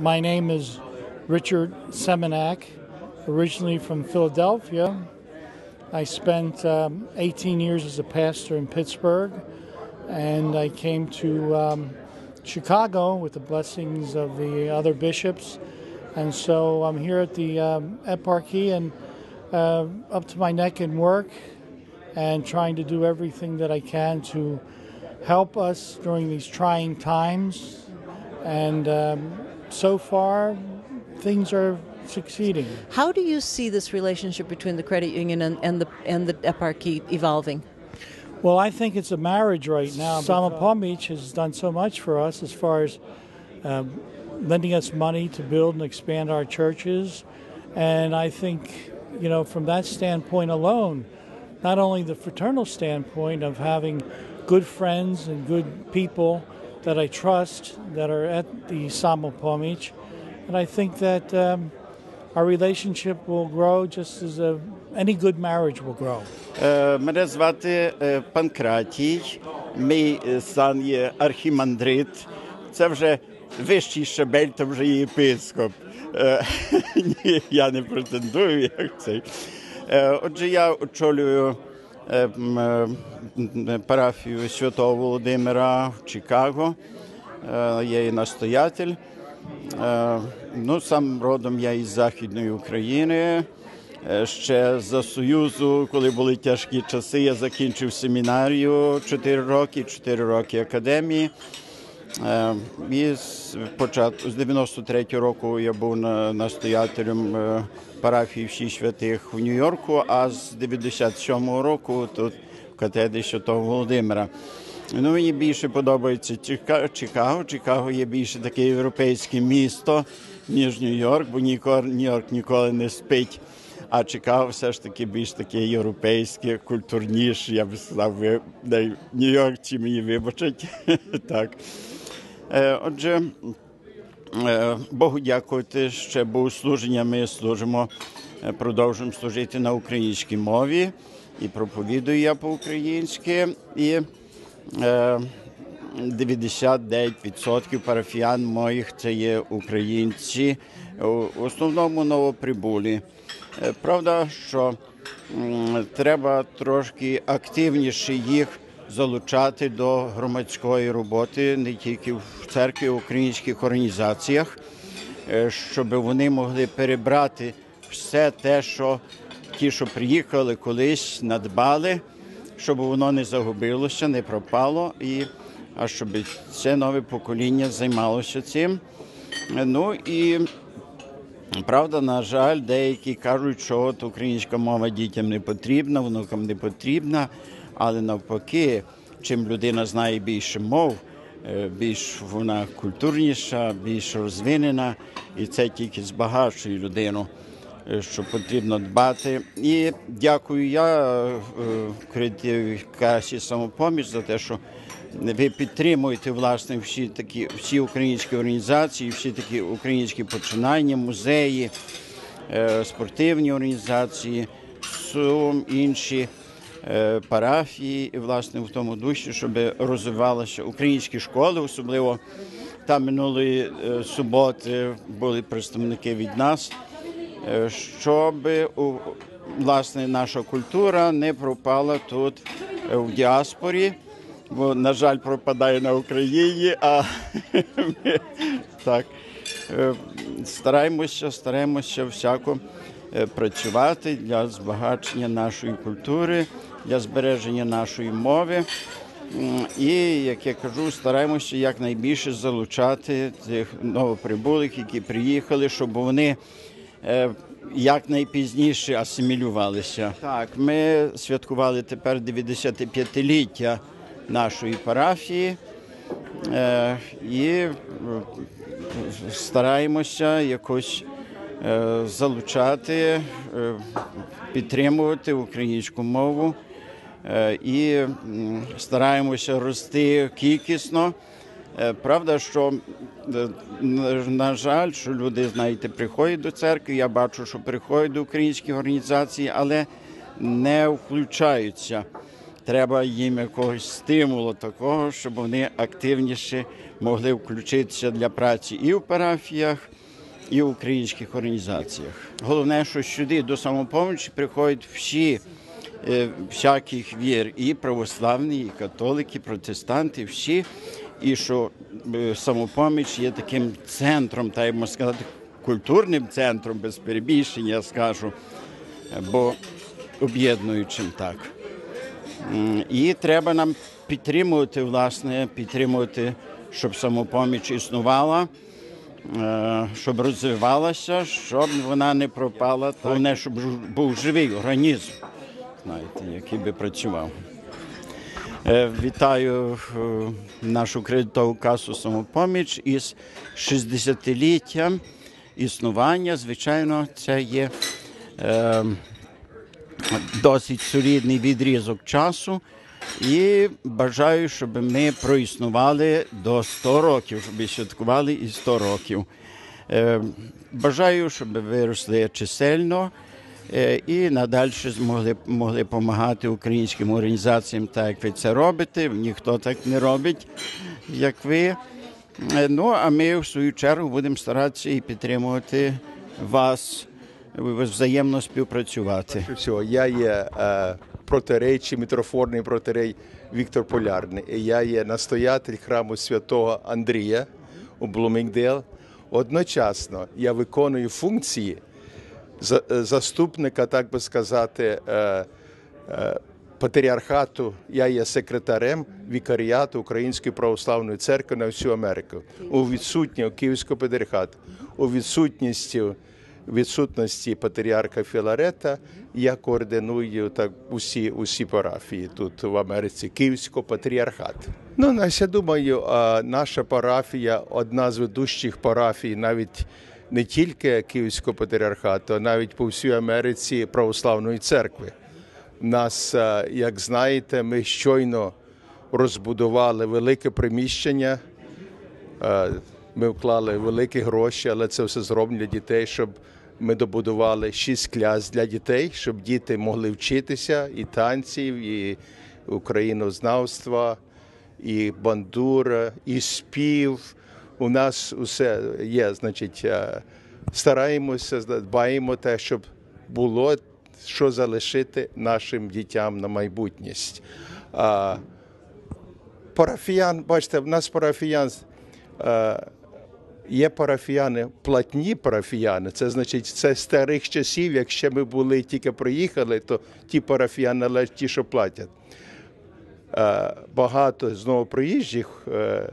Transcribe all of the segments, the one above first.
my name is Richard Semenak, originally from Philadelphia. I spent um, 18 years as a pastor in Pittsburgh, and I came to um, Chicago with the blessings of the other bishops. And so I'm here at the um, eparchy and uh, up to my neck in work and trying to do everything that I can to help us during these trying times. And um, so far, things are succeeding. How do you see this relationship between the credit union and, and the and the eparchy evolving? Well, I think it's a marriage right now. Sama Palm Beach has done so much for us as far as um, lending us money to build and expand our churches. And I think, you know, from that standpoint alone, not only the fraternal standpoint of having good friends and good people that I trust that are at the Samo Pomich, and I think that um, our relationship will grow just as a, any good marriage will grow. Е, Мене звати е, Панкратій, мій е, сан є архімандрит. Це вже вищий щебель, то вже є єпископ. Е, Ні, я не претендую, як цей. Е, Отже, я очолюю е, м, е, м, парафію Святого Володимира в Чикаго. Е, є настоятель. Е, Ну, сам родом я із Західної України. Е, Ще за Союзу, коли були тяжкі часи, я закінчив семінарію 4 роки, 4 роки академії. Е, І з початку з 93-го року я був на- настоятелем е, парафії всіх святих в Нью-Йорку, а з 97-го року тут в катедрі Святого Володимира. Ну, мені більше подобається Чика- Чикаго. Чикаго є більше таке європейське місто, ніж Нью-Йорк, бо Нью-Йорк ніколи не спить. А Чикаго все ж таки більш таке європейське, культурніше. Я б сказав, ви Нью-Йоркці мені вибачать. так. Е, отже, е, Богу дякувати, ще був служення. Ми служимо, е, продовжуємо служити на українській мові і проповідую я по-українськи. І е, 99% парафіян моїх це є українці, в основному новоприбулі. Правда, що треба трошки активніше їх залучати до громадської роботи не тільки в церкві, в українських організаціях, е, щоб вони могли перебрати все те, що ті, що приїхали колись, надбали, щоб воно не загубилося, не пропало, і а щоб це нове покоління займалося цим. Ну і Правда, на жаль, деякі кажуть, що от українська мова дітям не потрібна, внукам не потрібна, але навпаки, чим людина знає більше мов, е, більш вона культурніша, більш розвинена, і це тільки збагачує людину, е, що потрібно дбати. І дякую я е, кредитовій касі самопоміч за те, що ви підтримуєте власне всі такі всі українські організації, всі такі українські починання, музеї, спортивні організації, сум, інші парафії, і власне в тому душі, щоб розвивалися українські школи, особливо там минулої е, суботи були представники від нас, е, щоб власне наша культура не пропала тут е, в діаспорі. Бо, на жаль, пропадає на Україні, а ми так е, стараємося, стараємося всяко е, працювати для збагачення нашої культури, для збереження нашої мови. І, як я кажу, стараємося якнайбільше залучати цих новоприбулих, які приїхали, щоб вони е, якнайпізніше асимілювалися. Так, ми святкували тепер 95-ліття нашої парафії е, і е, стараємося якось е, залучати, е, підтримувати українську мову е, і стараємося рости кількісно. Е, Правда, що е, на жаль, що люди, знаєте, приходять до церкви. Я бачу, що приходять до українських організацій, але не включаються. треба їм якогось стимулу такого, щоб вони активніше могли включитися для праці і в парафіях, і в українських організаціях. Головне, що сюди до самопомочі приходять всі е, всяких вір, і православні, і католики, і протестанти, всі. І що е, самопоміч є таким центром, так можна сказати, культурним центром, без перебільшення, скажу, бо об'єднуючим так. І треба нам підтримувати, власне, підтримувати, щоб самопоміч існувала, щоб розвивалася, щоб вона не пропала. Головне, щоб був живий організм, знаєте, який би працював. Е, Вітаю е, нашу кредитову касу самопоміч із 60-літтям існування. Звичайно, це є е, досить солідний відрізок часу. І бажаю, щоб ми проіснували до 100 років, щоб святкували і 100 років. Е, Бажаю, щоб ви виросли чисельно е, і надалі змогли могли допомагати українським організаціям, так як ви це робите. Ніхто так не робить, як ви. Е, Ну а ми в свою чергу будемо старатися і підтримувати вас, взаємно співпрацювати. Всього, я є протирей чи митрофорний протирей Віктор Полярний. І я є настоятель храму святого Андрія у Блумінгдейл. Одночасно я виконую функції е, заступника, так би сказати, е, е, патріархату. Я є секретарем вікаріату Української православної церкви на всю Америку. У відсутнього Київського патріархату, у відсутності відсутності патріарха Філарета я координую так усі, усі парафії тут в Америці, Київського патріархату. Ну, я думаю, наша парафія одна з ведущих парафій, навіть не тільки Київського патріархату, а навіть по всій Америці православної церкви. Нас, як знаєте, ми щойно розбудували велике приміщення. Ми вклали великі гроші, але це все зроблено для дітей, щоб ми добудували шість клас для дітей, щоб діти могли вчитися і танців, і українознавства, і бандура, і спів. У нас усе є, значить, е, стараємося, дбаємо те, щоб було що залишити нашим дітям на майбутність. Парафіян, бачите, в нас парафіян е, є парафіяни, платні парафіяни. Це значить, це старих часів. Якщо ми були тільки приїхали, то ті парафіяни належать ті, що платять. Е, багато знову приїжджих е,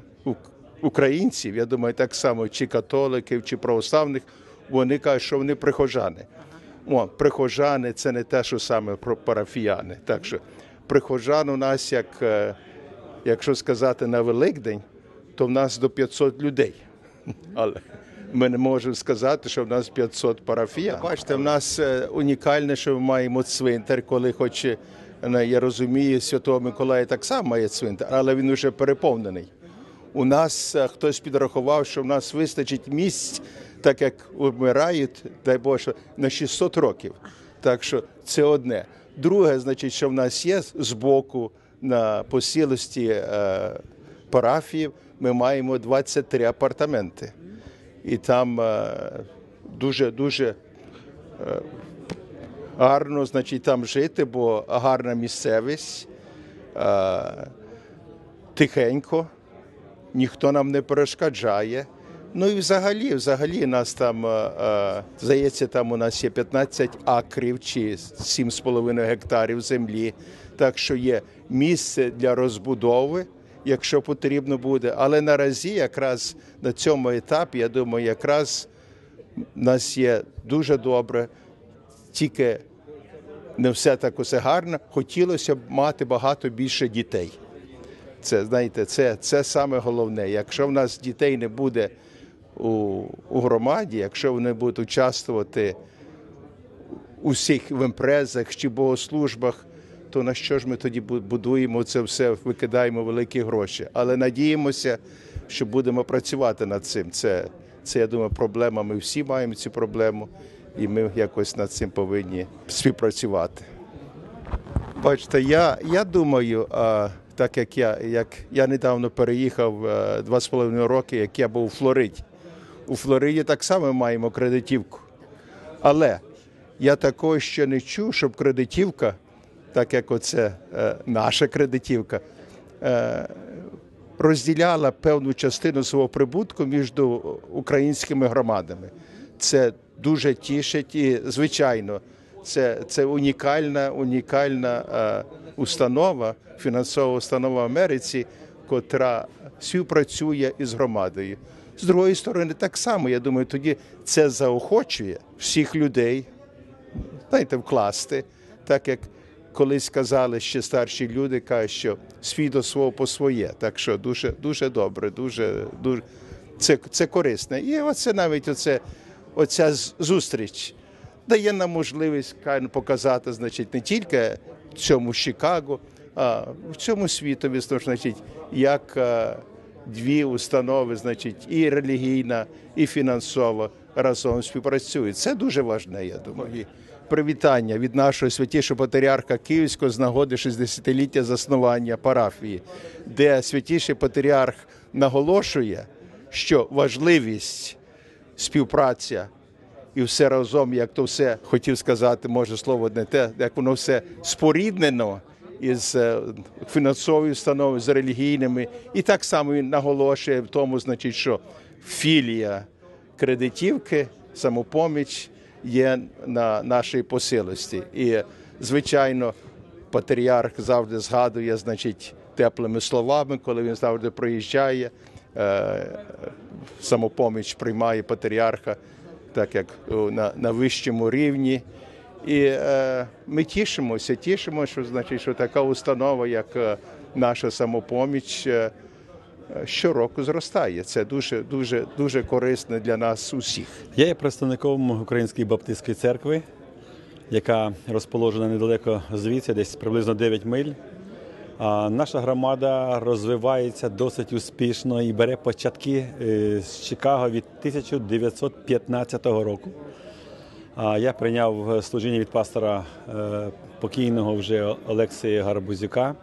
українців, я думаю, так само, чи католиків, чи православних, вони кажуть, що вони прихожани. О, прихожани це не те, що саме про парафіяни. Так що прихожан у нас, як, е, якщо сказати на Великдень, то в нас до 500 людей. Але ми не можемо сказати, що в нас 500 парафіян. Бачите, в нас е, унікальне, що ми маємо цвинтар, коли хоч е, я розумію, Святого Миколая так само має цвинтар, але він вже переповнений. У нас е, хтось підрахував, що в нас вистачить місць, так як вмирають, дай Боже, на 600 років. Так що це одне. Друге, значить, що в нас є збоку на посілості парафіїв, ми маємо 23 апартаменти. І там е, дуже дуже е, гарно, значить, там жити, бо гарна місцевість, е, тихенько ніхто нам не перешкоджає. Ну і взагалі, взагалі нас там, здається, там у нас є 15 акрів чи 7,5 гектарів землі. Так що є місце для розбудови, якщо потрібно буде. Але наразі, якраз на цьому етапі, я думаю, якраз в нас є дуже добре, тільки не все так усе гарно. Хотілося б мати багато більше дітей. Це знаєте, це, це саме головне. Якщо в нас дітей не буде у, у громаді, якщо вони будуть участвувати у всіх в імпрезах чи богослужбах, то на що ж ми тоді будуємо це все, викидаємо великі гроші. Але надіємося, що будемо працювати над цим. Це, це я думаю, проблема. Ми всі маємо цю проблему, і ми якось над цим повинні співпрацювати. Бачите, я, я думаю, а, так як я, як я недавно переїхав е, два з половиною роки, як я був у Флориді. У Флориді так само маємо кредитівку. Але я такого ще не чув, щоб кредитівка, так як оце е, наша кредитівка, е, розділяла певну частину свого прибутку між українськими громадами. Це дуже тішить і, звичайно, це, це унікальна, унікальна е, установа, фінансова установа в Америці, котра співпрацює із громадою. З другої сторони, так само, я думаю, тоді це заохочує всіх людей, знаєте, вкласти, так як колись казали ще старші люди, кажуть, що свій до свого по своє. Так що дуже, дуже добре, дуже, дуже це, це корисне. І оце навіть оце, оця зустріч дає нам можливість показати, значить, не тільки цьому Чикаго, а в цьому світові, значить, як е, дві установи, значить, і релігійна, і фінансова разом співпрацюють. Це дуже важне, я думаю. Привітання від нашого святішого патріарха Київського з нагоди 60-ліття заснування парафії, де святіший патріарх наголошує, що важливість співпраця і все разом, як то все хотів сказати, може слово не те, як воно все споріднено із е, фінансовою установою, з релігійними, і так само він наголошує в тому, значить, що філія кредитівки, самопоміч є на нашій посилості. І, звичайно, патріарх завжди згадує, значить, теплими словами, коли він завжди приїжджає. е, Самопоміч приймає патріарха так як на, на вищому рівні. І е, ми тішимося, тішимося, що значить, що така установа, як е, наша самопоміч, е, щороку зростає. Це дуже, дуже, дуже корисно для нас усіх. Я є представником Української Баптистської церкви, яка розположена недалеко звідси, десь приблизно 9 миль. Наша громада розвивається досить успішно і бере початки е, з Чикаго від 1915 року. Я прийняв служіння від пастора е, покійного вже Олексія Гарбузюка.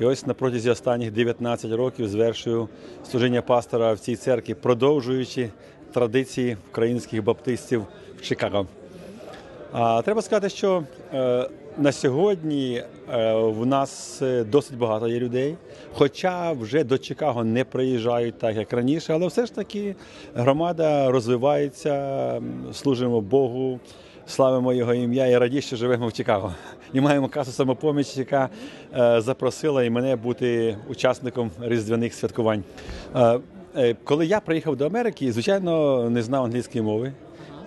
І ось на протязі останніх 19 років звершую служіння пастора в цій церкві, продовжуючи традиції українських баптистів в Чикаго. А, треба сказати, що е, на сьогодні е, в нас е, досить багато є людей, хоча вже до Чикаго не приїжджають так, як раніше, але все ж таки громада розвивається, служимо Богу, славимо Його ім'я і раді, що живемо в Чикаго. І маємо касу самопоміч, яка е, запросила і мене бути учасником різдвяних святкувань. Е, е, коли я приїхав до Америки, звичайно, не знав англійської мови.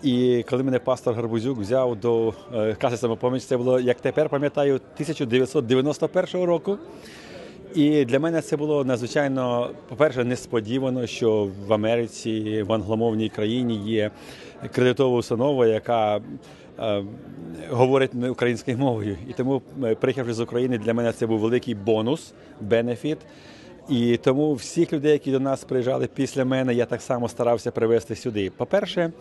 І коли мене пастор Гарбузюк взяв до каси самопоміч, це було, як тепер пам'ятаю, 1991 року. І для мене це було надзвичайно, по-перше, несподівано, що в Америці, в англомовній країні є кредитова установа, яка говорить не українською мовою. І тому, е, приїхавши з України, для мене це був великий бонус, бенефіт. І тому всіх людей, які до нас приїжджали після мене, я так само старався привезти сюди. По-перше,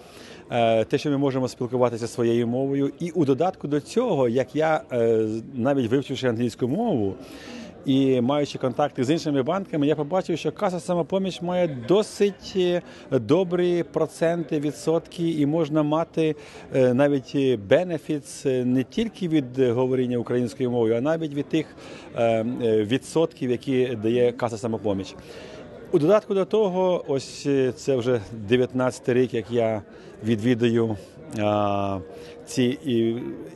е, те, що ми можемо спілкуватися своєю мовою, і у додатку до цього, як я е, навіть вивчивши англійську мову. І маючи контакти з іншими банками, я побачив, що каса самопоміч має досить е, добрі проценти, відсотки, і можна мати е, навіть бенефіц не тільки від е, говоріння українською мовою, а навіть від тих е, е, відсотків, які дає каса самопоміч. У додатку до того, ось е, це вже 19 рік, як я відвідую а, ці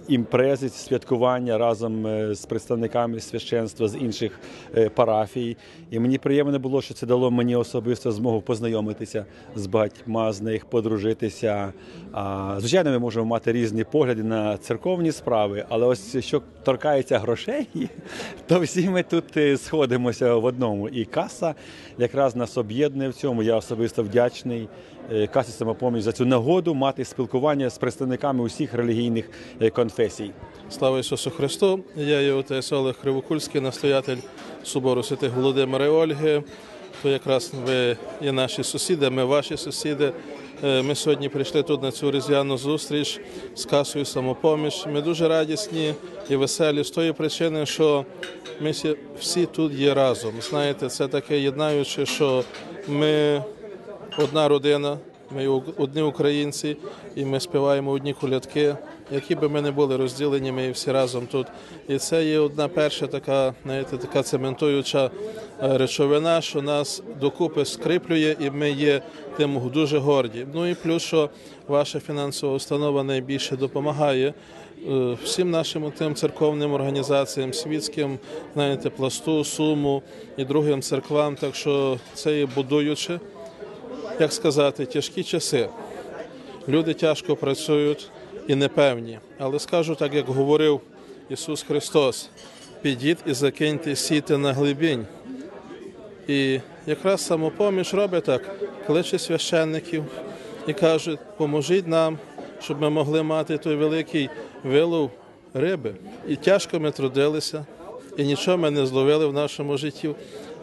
імпрези, ці святкування разом е, з представниками священства з інших е, парафій. І мені приємно було, що це дало мені особисто змогу познайомитися з багатьма з них, подружитися. Звичайно, ми можемо мати різні погляди на церковні справи, але ось що торкається грошей, то всі ми тут е, сходимося в одному. І каса якраз нас об'єднує в цьому. Я особисто вдячний е, касі самопоміч за цю нагоду мати спілкування з представниками усіх релігійних е, конфесій. Слава Ісусу Христу! Я є отець Олег Кривокульський, настоятель собору святих Володимира і Ольги. То якраз ви є наші сусіди, ми ваші сусіди. Е, Ми сьогодні прийшли тут на цю різдвяну зустріч з касою самопоміч. Ми дуже радісні і веселі з тої причини, що ми всі тут є разом. Знаєте, це таке єднаюче, що ми одна родина, ми одні українці, і ми співаємо одні колядки. Які би ми не були розділені, ми всі разом тут. І це є одна перша така, знаєте, така цементуюча е, речовина, що нас докупи скріплює, і ми є тим дуже горді. Ну і плюс, що ваша фінансова установа найбільше допомагає е, всім нашим тим церковним організаціям, світським, знаєте, пласту, суму і другим церквам. Так що це є будуюче як сказати, тяжкі часи. Люди тяжко працюють і непевні. Але скажу так, як говорив Ісус Христос: підіть і закиньте сіти на глибінь. І якраз самопоміж робить так, кличе священників і каже, поможіть нам, щоб ми могли мати той великий вилов риби. І тяжко ми трудилися, і нічого ми не зловили в нашому житті.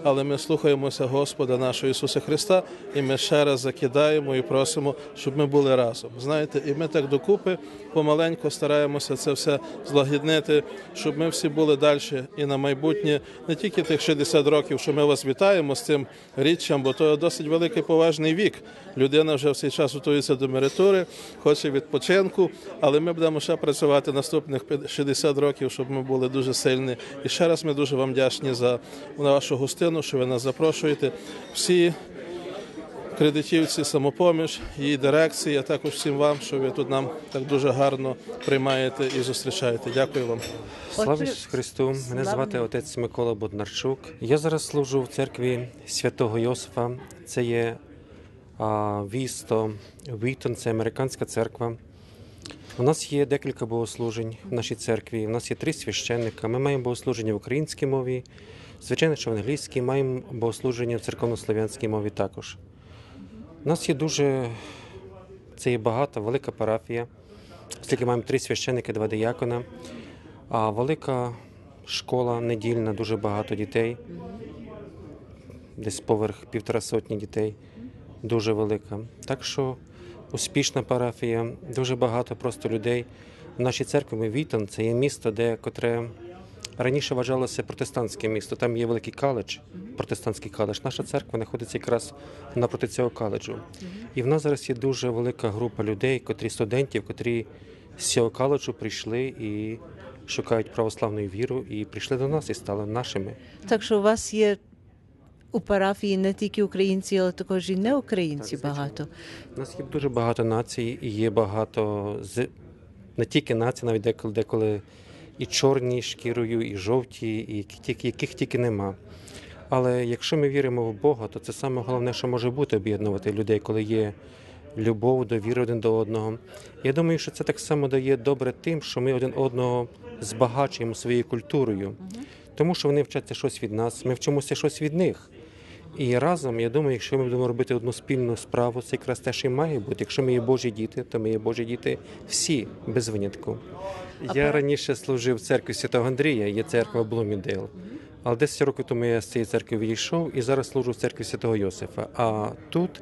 Але ми слухаємося Господа нашого Ісуса Христа, і ми ще раз закидаємо і просимо, щоб ми були разом. Знаєте, і ми так докупи помаленьку стараємося це все злагіднити, щоб ми всі були далі і на майбутнє, не тільки тих 60 років, що ми вас вітаємо з цим річчям, бо то досить великий поважний вік. Людина вже в цей час готується до меритури, хоче відпочинку, але ми будемо ще працювати наступних 60 років, щоб ми були дуже сильні. І ще раз ми дуже вам вдячні за вашу гостину, що ви нас запрошуєте. Всі кредитівці, самопоміж, її дирекції, а також всім вам, що ви тут нам так дуже гарно приймаєте і зустрічаєте. Дякую вам. Слава Ісусу Христу! Мене звати отець Микола Боднарчук. Я зараз служу в церкві святого Йосифа. Це є а, вісто Вітон, це американська церква. У нас є декілька богослужень в нашій церкві. У нас є три священника. Ми маємо богослуження в українській мові, звичайно, що в англійській, маємо богослуження в церковнослов'янській мові також. У нас є дуже це є багата, велика парафія, оскільки маємо три священники, два диякона. А велика школа недільна, дуже багато дітей, десь поверх півтора сотні дітей, дуже велика. Так що успішна парафія, дуже багато просто людей. В нашій церкві ми Вітон, це є місто, де котре раніше вважалося протестантське місто. Там є великий коледж, протестантський коледж. Наша церква знаходиться якраз напроти цього коледжу. І в нас зараз є дуже велика група людей, котрі студентів, котрі з цього коледжу прийшли і шукають православну віру, і прийшли до нас і стали нашими. Так що у вас є у парафії не тільки українці, але також і неукраїнці Так, багато. У нас є дуже багато націй, і є багато з не тільки націй, навіть деколи, деколи і чорні шкірою, і жовті, і тільки- яких тільки нема. Але якщо ми віримо в Бога, то це саме головне, що може бути об'єднувати людей, коли є любов, довіра один до одного. Я думаю, що це так само дає добре тим, що ми один одного збагачуємо своєю культурою, тому що вони вчаться щось від нас, ми вчимося щось від них. І разом, я думаю, якщо ми будемо робити одну спільну справу, це якраз те, що і має бути. Якщо ми є Божі діти, то ми є Божі діти всі, без винятку. Я раніше служив в церкві Святого Андрія, є церква Блумідейл. Але 10 років тому я з цієї церкви відійшов і зараз служу в церкві Святого Йосифа. А тут,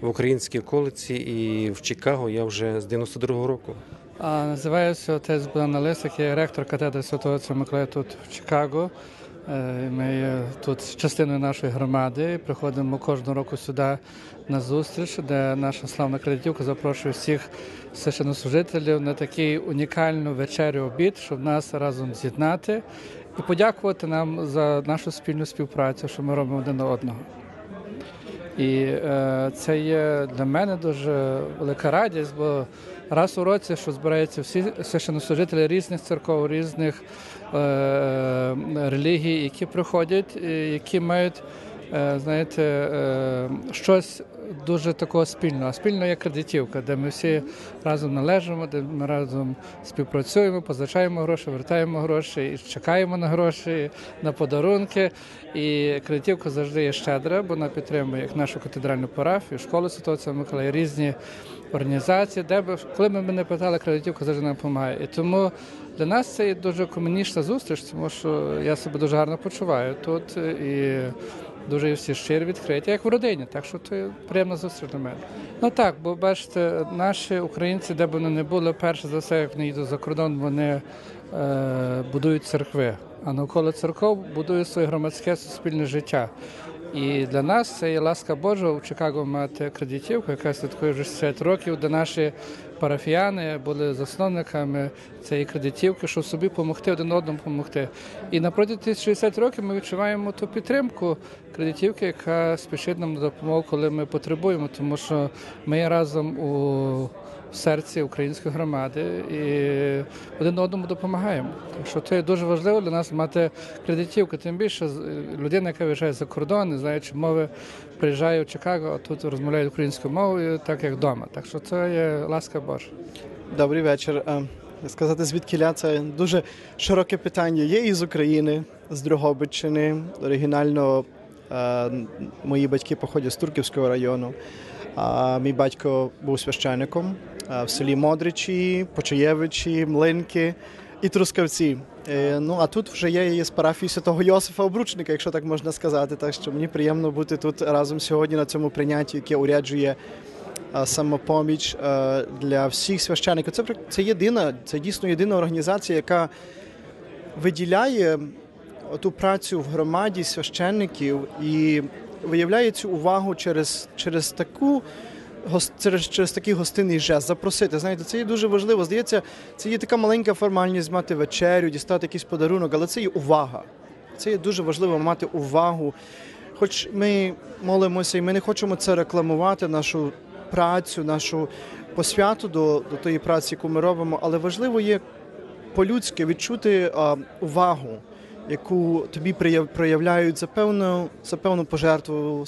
в українській околиці і в Чикаго, я вже з 92-го року. А, називаюся отець Богдан Лисик, я ректор катедри Святого Миколая тут в Чикаго. Е, Ми тут частиною нашої громади. Приходимо кожного року сюди на зустріч, де наша славна кредитівка запрошує всіх священнослужителів на такий унікальну вечерю обід, щоб нас разом з'єднати і подякувати нам за нашу спільну співпрацю, що ми робимо один на одного. І е, це є для мене дуже велика радість, бо раз у році, що збираються всі священнослужителі різних церков, різних релігій, які приходять, які мають, е, знаєте, е, щось дуже такого спільного. Спільно є кредитівка, де ми всі разом належимо, де ми разом співпрацюємо, позичаємо гроші, вертаємо гроші, і чекаємо на гроші, на подарунки. І кредитівка завжди є щедра, бо вона підтримує як нашу катедральну парафію, школу Отця Миколая, різні організації, де би коли ми б не питали, кредитівка завжди нам допомагає. І тому для нас це є дуже комунічна зустріч, тому що я себе дуже гарно почуваю тут і дуже всі щирі відкриті, як в родині. Так що це приємна зустріч для мене. Ну так, бо бачите, наші українці, де б вони не були, перше за все, як вони їдуть за кордон, вони е, будують церкви. А навколо церков будують своє громадське суспільне життя. І для нас це є ласка Божа у Чикаго мати кредитівку, яка святкує вже 60 років, де наші парафіяни були засновниками цієї кредитівки, щоб собі допомогти один одному допомогти. І напроти тих 60 років ми відчуваємо ту підтримку кредитівки, яка спішить нам на допомогу, коли ми потребуємо, тому що ми разом у серці української громади і один одному допомагаємо. Так що це дуже важливо для нас мати кредитівку. Тим більше людина, яка виїжджає за кордон, не знаючи мови, приїжджає в Чикаго, а тут розмовляє українською мовою, так як вдома. Так що це є ласка Божа. Добрий вечір. Е, Сказати звідкіля це дуже широке питання. Є із України, з Дрогобичини. Оригінально е, мої батьки походять з Турківського району. Мій батько був священником е, в селі Модричі, Почаєвичі, Млинки і Трускавці. Ну а тут вже є з парафії святого Йосифа Обручника, якщо так можна сказати. Так що мені приємно бути тут разом сьогодні на цьому прийнятті, яке уряджує самопоміч е, для всіх священиків. Це це єдина, це дійсно єдина організація, яка виділяє ту працю в громаді священників і виявляє цю увагу через, через таку. Через, через такий гостинний жест запросити. Знаєте, це є дуже важливо. Здається, це є така маленька формальність мати вечерю, дістати якийсь подарунок, але це є увага. Це є дуже важливо мати увагу. Хоч ми молимося і ми не хочемо це рекламувати, нашу працю, нашу посвяту до, до тої праці, яку ми робимо, але важливо є по-людськи відчути а, увагу, яку тобі проявляють за певну, за певну пожертву,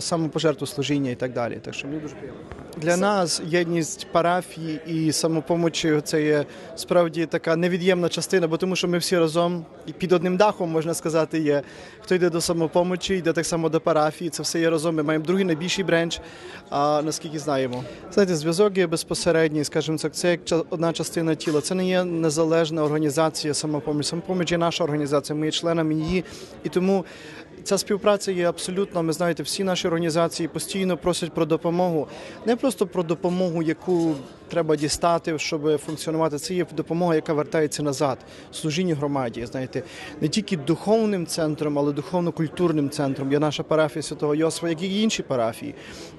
самопожертву служіння і так далі. Так що мені дуже приємно. Для нас єдність парафії і самопомочі це є справді така невід'ємна частина, бо тому що ми всі разом і під одним дахом можна сказати є. Хто йде до самопомочі, йде так само до парафії. Це все є разом. Ми маємо другий найбільший бренч, а наскільки знаємо. Знаєте, зв'язок є безпосередній, скажімо так, це як одна частина тіла. Це не є незалежна організація самопоміч. Самопоміч є наша організація, ми є членами її, і тому. Ця співпраця є абсолютно. Ми знаєте, всі наші організації постійно просять про допомогу. Не просто про допомогу, яку треба дістати, щоб функціонувати. Це є допомога, яка вертається назад, служіння громаді. Знаєте, не тільки духовним центром, але духовно-культурним центром. Є наша парафія Святого Йосифа, як і інші парафії.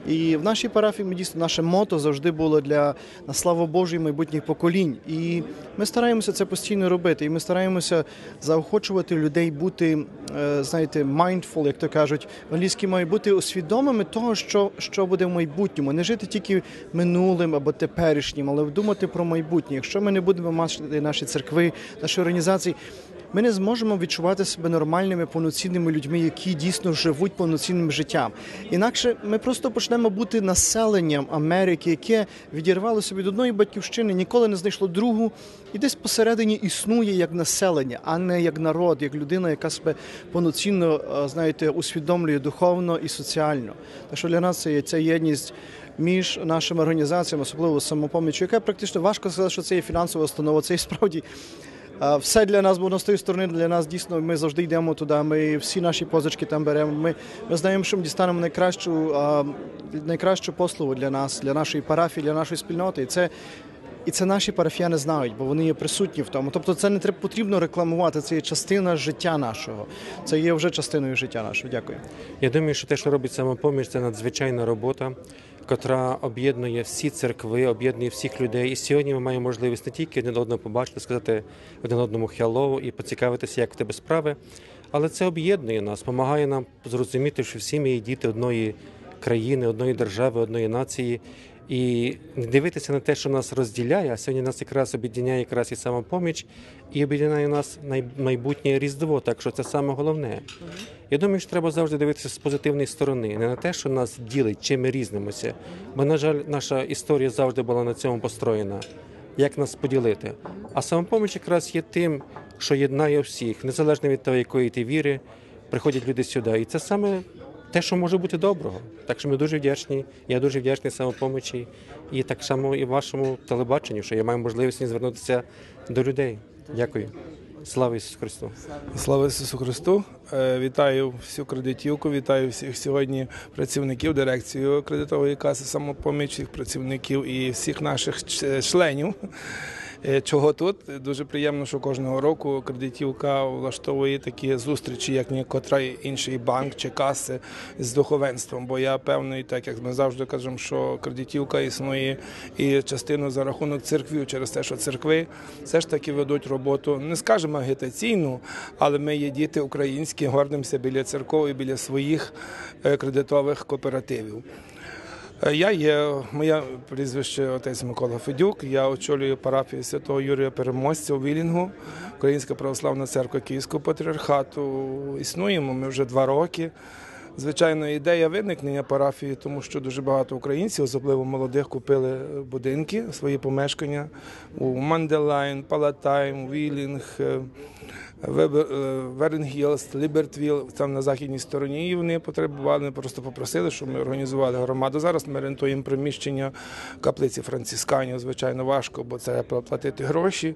І в нашій парафії ми дійсно наше мото завжди було для на славу Божої майбутніх поколінь. І ми стараємося це постійно робити. І ми стараємося заохочувати людей бути, е, знаєте, mindful, як то кажуть, в англійській мові бути усвідомими того, що, що буде в майбутньому, не жити тільки минулим або теперішнім, але думати про майбутнє. Якщо ми не будемо мати наші церкви, наші організації. Ми не зможемо відчувати себе нормальними, повноцінними людьми, які дійсно живуть повноцінним життям. Інакше ми просто почнемо бути населенням Америки, яке відірвалося від одної батьківщини, ніколи не знайшло другу, і десь посередині існує як населення, а не як народ, як людина, яка себе повноцінно е, знаєте, усвідомлює духовно і соціально. Так що для нас це є ця єдність. Між нашими організаціями, особливо самопомічю, яка практично важко сказати, що це є фінансова установа. Це є справді Все для нас, бо з тої сторони для нас дійсно ми завжди йдемо туди. Ми всі наші позички там беремо. Ми, ми знаємо, що ми дістанемо найкращу, найкращу послугу для нас, для нашої парафії, для нашої спільноти. І це, і це наші парафіяни знають, бо вони є присутні в тому. Тобто, це не треба потрібно рекламувати. Це є частина життя нашого. Це є вже частиною життя нашого. Дякую. Я думаю, що те, що робить самопоміч, це надзвичайна робота, котра об'єднує всі церкви, об'єднує всіх людей. І сьогодні ми маємо можливість не тільки один одного побачити, сказати один одному хеллоу і поцікавитися, як в тебе справи, але це об'єднує нас, допомагає нам зрозуміти, що всі ми діти одної країни, одної держави, одної нації. І дивитися на те, що нас розділяє, а сьогодні нас якраз об'єднає якраз і самопоміч, і об'єднає нас майбутнє різдво. Так що це саме головне. Я думаю, що треба завжди дивитися з позитивної сторони, не на те, що нас ділить, чим ми різнимося. Бо, на жаль, наша історія завжди була на цьому построєна. Як нас поділити? А самопоміч якраз є тим, що єднає всіх, незалежно від того, якої ти віри, приходять люди сюди. І це саме те, що може бути доброго. Так що ми дуже вдячні. Я дуже вдячний самопомочі і так само і вашому телебаченню, що я маю можливість звернутися до людей. Дякую. Слава Ісусу Христу! Слава Ісусу Христу! Е, Вітаю всю кредитівку, вітаю всіх сьогодні працівників дирекції кредитової каси самопоміч, всіх працівників і всіх наших членів. Е, Чого тут дуже приємно, що кожного року кредитівка влаштовує такі зустрічі, як ніякотрий інший банк чи каси з духовенством. Бо я певний, так як ми завжди кажемо, що кредитівка існує і частину за рахунок церквів через те, що церкви все ж таки ведуть роботу, не скажемо агітаційну, але ми є діти українські, гордимося біля церков і біля своїх е, кредитових кооперативів. Е, Я є моє прізвище отець Микола Федюк. Я очолюю парафію святого Юрія Переможця у Вілінгу, Українська православна церква Київського патріархату. Існуємо ми вже два роки. Звичайно, ідея виникнення парафії, тому що дуже багато українців, особливо молодих, купили будинки, свої помешкання у Манделайн, Палатайм, Вілінг. е, Лібертвіл, там на західній стороні, і вони потребували, ми просто попросили, щоб ми організували громаду. Зараз ми рентуємо приміщення каплиці францисканів. Звичайно, важко, бо це платити гроші.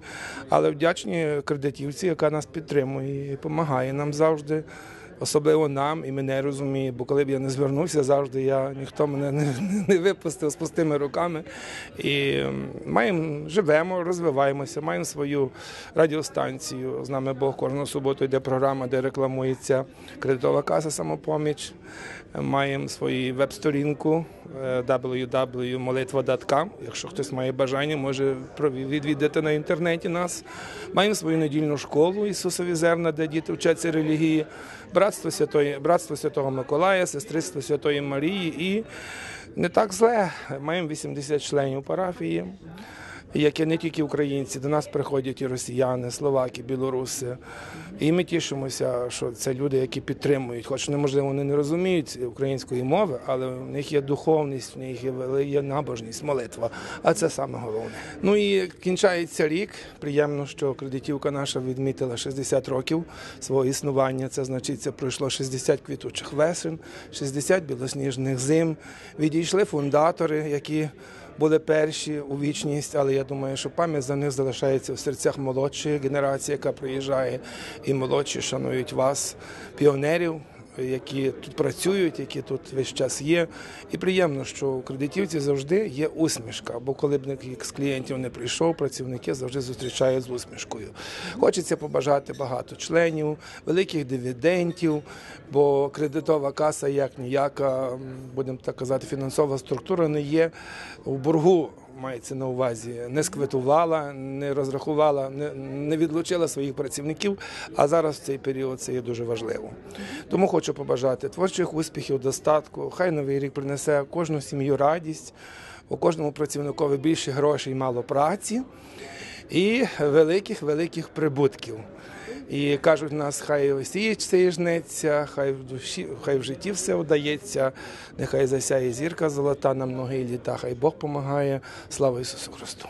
Але вдячні кредитівці, яка нас підтримує і допомагає нам завжди. Особливо нам і мене розуміє, бо коли б я не звернувся, завжди я ніхто мене не, не випустив з пустими руками. І маємо, живемо, розвиваємося, маємо свою радіостанцію. З нами Бог кожну суботу йде програма, де рекламується кредитова каса самопоміч. Маємо свою веб-сторінку е, www.molitva.com. Якщо хтось має бажання, може відвідати на інтернеті нас. Маємо свою недільну школу Ісусові зерна, де діти вчаться релігії, братство Святої, братство Святого Миколая, сестринство Святої Марії і не так зле. Маємо 80 членів парафії. Які не тільки українці, до нас приходять і росіяни, словаки, білоруси. І ми тішимося, що це люди, які підтримують, хоч неможливо вони не розуміють української мови, але в них є духовність, в них є набожність, молитва. А це саме головне. Ну і кінчається рік. Приємно, що кредитівка наша відмітила 60 років свого існування. Це значить, це пройшло 60 квітучих весен, 60 білосніжних зим. Відійшли фундатори, які були перші у вічність, але я думаю, що пам'ять за них залишається в серцях молодшої генерації, яка приїжджає, і молодші шанують вас, піонерів. Які тут працюють, які тут весь час є, і приємно, що у кредитівці завжди є усмішка. Бо коли б з клієнтів не прийшов, працівники завжди зустрічають з усмішкою. Хочеться побажати багато членів, великих дивідендів, бо кредитова каса, як ніяка, будемо так казати, фінансова структура не є у боргу. Мається на увазі, не сквитувала, не розрахувала, не, відлучила своїх працівників. А зараз в цей період це є дуже важливо. Тому хочу побажати творчих успіхів, достатку. Хай новий рік принесе кожну сім'ю радість, у кожному працівникові більше грошей, мало праці і великих великих прибутків. І кажуть нас, хай сіє жнеться, хай в душі, хай в житті все вдається, нехай засяє зірка золота на многі літа, хай Бог помагає. Слава Ісусу Христу!